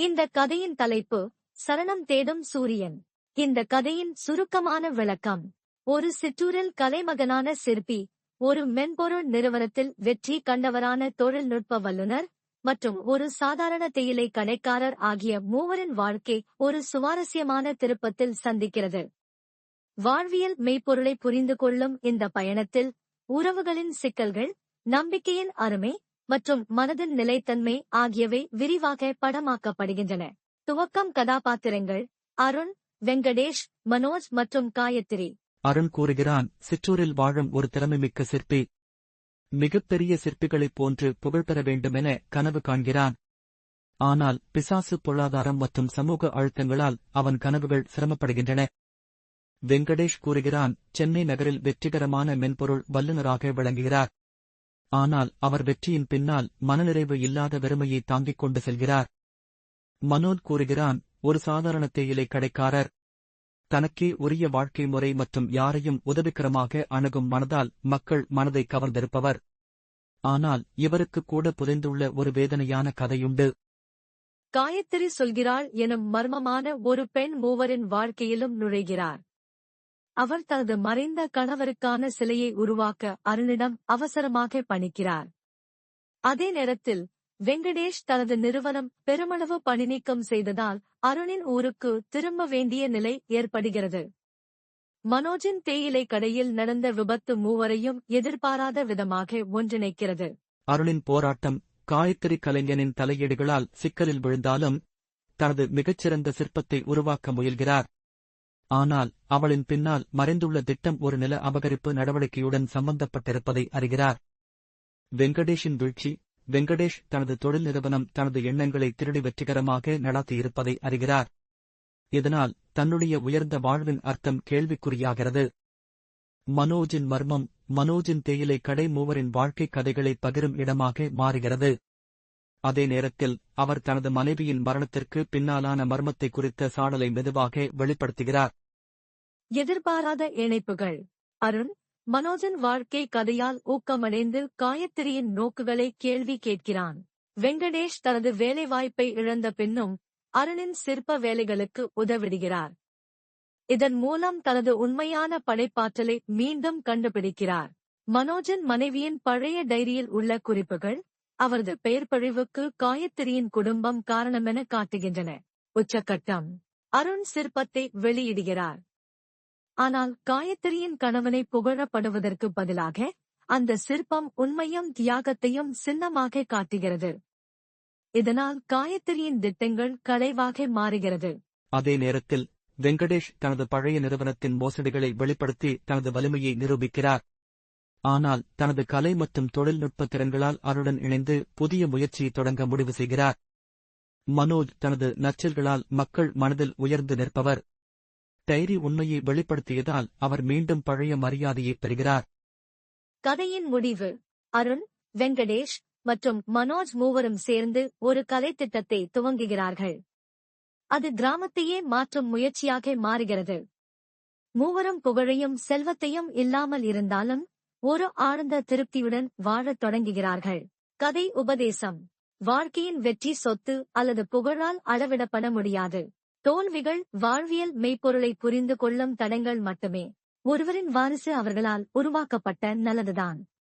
இந்த கதையின் தலைப்பு சரணம் தேடும் சூரியன். இந்த கதையின் சுருக்கமான விளக்கம் ஒரு சிற்றூரில் கலைமகனான சிற்பி ஒரு மென்பொருள் நிறுவனத்தில் வெற்றி கண்டவரான தொழில்நுட்ப வல்லுநர் மற்றும் ஒரு சாதாரண தேயிலை கடைக்காரர் ஆகிய மூவரின் வாழ்க்கை ஒரு சுவாரஸ்யமான திருப்பத்தில் சந்திக்கிறது. வாழ்வியல் மெய்ப்பொருளை புரிந்து கொள்ளும் இந்த பயணத்தில் உறவுகளின் சிக்கல்கள் நம்பிக்கையின் அருமை மற்றும் மனதின் நிலைத்தன்மை ஆகியவை விரிவாக படமாக்கப்படுகின்றன. துவக்கம் கதாபாத்திரங்கள் அருண் வெங்கடேஷ் மனோஜ் மற்றும் காயத்ரி. அருண் கூறுகிறான் சிற்றூரில் வாழும் ஒரு திறமைமிக்க சிற்பி. மிகப்பெரிய சிற்பிகளைப் போன்று புகழ் பெற வேண்டுமென கனவு காண்கிறான். ஆனால் பிசாசு பொருளாதாரம் மற்றும் சமூக அழுத்தங்களால் அவன் கனவுகள் சிரமப்படுகின்றன. வெங்கடேஷ் கூறுகிறான் சென்னை நகரில் வெற்றிகரமான மென்பொருள் வல்லுநராக விளங்குகிறார். ஆனால் அவர் வெற்றியின் பின்னால் மனநிறைவு இல்லாத வெறுமையை தாங்கிக் கொண்டு செல்கிறார். மனோஜ் கூறுகிறான் ஒரு சாதாரண தேயிலை கடைக்காரர். தனக்கே உரிய வாழ்க்கை முறை மற்றும் யாரையும் உதவிக்கரமாக அணுகும் மனதால் மக்கள் மனதை கவர்ந்திருப்பவர். ஆனால் இவருக்கு கூட புதைந்துள்ள ஒரு வேதனையான கதையுண்டு. காயத்ரி சொல்கிறாள் எனும் மர்மமான ஒரு பெண் மூவரின் வாழ்க்கையிலும் நுழைகிறார். அவர் தனது மறைந்த கணவருக்கான சிலையை உருவாக்க அருணிடம் அவசரமாக பணிக்கிறார். அதே நேரத்தில் வெங்கடேஷ் தனது நிறுவனம் பெருமளவு பணிநீக்கம் செய்ததால் அருணின் ஊருக்கு திரும்ப வேண்டிய நிலை ஏற்படுகிறது. மனோஜின் தேயிலை கடையில் நடந்த விபத்து மூவரையும் எதிர்பாராத விதமாக ஒன்றிணைக்கிறது. அருணின் போராட்டம் காயத்ரி கலைஞனின் தலையீடுகளால் சிக்கலில் விழுந்தாலும் தனது மிகச்சிறந்த சிற்பத்தை உருவாக்க முயல்கிறார். ஆனால் அவளின் பின்னால் மறைந்துள்ள திட்டம் ஒரு நில அபகரிப்பு நடவடிக்கையுடன் சம்பந்தப்பட்டிருப்பதை அறிகிறார். வெங்கடேஷின் வீழ்ச்சி வெங்கடேஷ் தனது தொழில் நிறுவனம் தனது எண்ணங்களை திருடி வெற்றிகரமாக நடாத்தியிருப்பதை அறிகிறார். இதனால் தன்னுடைய உயர்ந்த வாழ்வின் அர்த்தம் கேள்விக்குறியாகிறது. மனோஜின் மர்மம் மனோஜின் தேயிலை கடை மூவரின் வாழ்க்கை கதைகளை பகிரும் இடமாக மாறுகிறது. அதே நேரத்தில் அவர் தனது மனைவியின் மரணத்திற்கு பின்னாலான மர்மத்தை குறித்த சாடலை மெதுவாக வெளிப்படுத்துகிறார். எதிர்பாராத இணைப்புகள். அருண் மனோஜன் வாழ்க்கை கதையால் ஊக்கமடைந்து காயத்ரியின் நோக்குகளை கேள்வி கேட்கிறான். வெங்கடேஷ் தனது வேலைவாய்ப்பை இழந்த பின்னும் அருணின் சிற்ப வேலைகளுக்கு உதவிடுகிறார். இதன் மூலம் தனது உண்மையான படைப்பாற்றலை மீண்டும் கண்டுபிடிக்கிறார். மனோஜன் மனைவியின் பழைய டைரியில் உள்ள குறிப்புகள் அவரது பெயர்ப்பழிவுக்கு காயத்ரியின் குடும்பம் காரணமென காட்டுகின்றன. உச்சக்கட்டம். அருண் சிற்பத்தை வெளியிடுகிறார். ஆனால் காயத்ரியின் கணவனை புகழப்படுவதற்கு பதிலாக அந்த சிற்பம் உண்மையும் தியாகத்தையும் சின்னமாக காட்டுகிறது. இதனால் காயத்ரியின் திட்டங்கள் கலைவாக மாறுகிறது. அதே நேரத்தில் வெங்கடேஷ் தனது பழைய நிறுவனத்தின் மோசடிகளை வெளிப்படுத்தி தனது வலிமையை நிரூபிக்கிறார். ஆனால் தனது கலை மற்றும் தொழில்நுட்ப திறன்களால் அருடன் இணைந்து புதிய முயற்சியை தொடங்க முடிவு செய்கிறார். மனோஜ் தனது நச்சல்களால் மக்கள் மனதில் உயர்ந்து நிற்பவர். டைரி உண்மையை வெளிப்படுத்தியதால் அவர் மீண்டும் பழைய மரியாதையை பெறுகிறார். கதையின் முடிவு. அருண் வெங்கடேஷ் மற்றும் மனோஜ் மூவரும் சேர்ந்து ஒரு கலை திட்டத்தை துவங்குகிறார்கள். அது கிராமத்தையே மாற்றும் முயற்சியாக மாறுகிறது. மூவரும் புகழையும் செல்வத்தையும் இல்லாமல் இருந்தாலும் ஒரு ஆழ்ந்த திருப்தியுடன் வாழத் தொடங்குகிறார்கள். கதை உபதேசம். வாழ்க்கையின் வெற்றி சொத்து அல்லது புகழால் அளவிடப்பட முடியாது. தோல்விகள் வாழ்வியல் மெய்ப்பொருளை புரிந்து கொள்ளும் தடங்கள் மட்டுமே. ஒருவரின் வாரிசு அவர்களால் உருவாக்கப்பட்ட நல்லதுதான்.